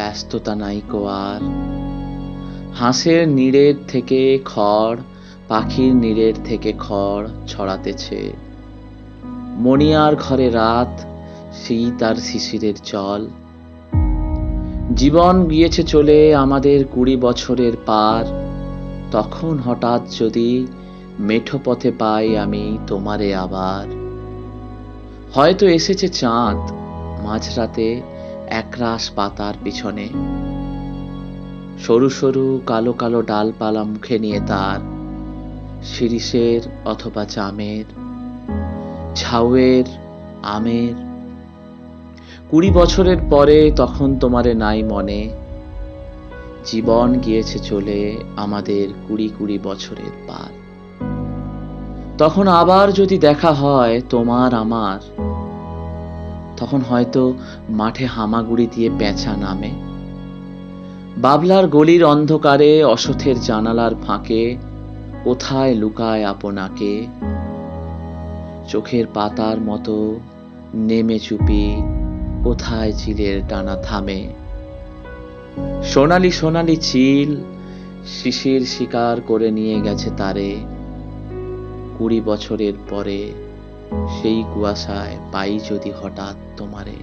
ব্যস্ততা নাইকো আর। হাঁসের নীড়ের থেকে খড়, পাখির নীড়ের থেকে খড় ছড়াতেছে। মণিয়ার ঘরে রাত শীত আর শিশিরের জল জীবন গিয়েছে চলে আমাদের কুড়ি বছরের পার। তখন হঠাৎ যদি মেঠো পথে পাই আমি তোমারে আবার। হয়তো এসেছে চাঁদ, মাঝরাতে একরাশ পাতার পিছনে। সরু সরু কালো কালো ডালপালা মুখে নিয়ে তার শিরিষের অথবা জামের ঝাউয়ের, আমের। কুড়ি বছরের পরে তখন তোমারে নাই মনে। জীবন গিয়েছে চলে আমাদের কুড়ি কুড়ি বছরের পার। তখন আবার যদি দেখা হয় তোমার আমার তখন হয়তো মাঠে হামাগুড়ি দিয়ে পেঁচা নামে। বাবলার গলির অন্ধকারে, অসথের জানালার ফাঁকে, কোথায় লুকায় আপনাকে? চোখের পাতার মতো নেমে চুপি, কোথায় চিলের টানা থামে? সোনালি সোনালি চিল শিশির শিকার করে নিয়ে গেছে তারে। কুড়ি বছরের পরে সেই কুয়াশায় পাই যদি হঠাৎ তোমারে।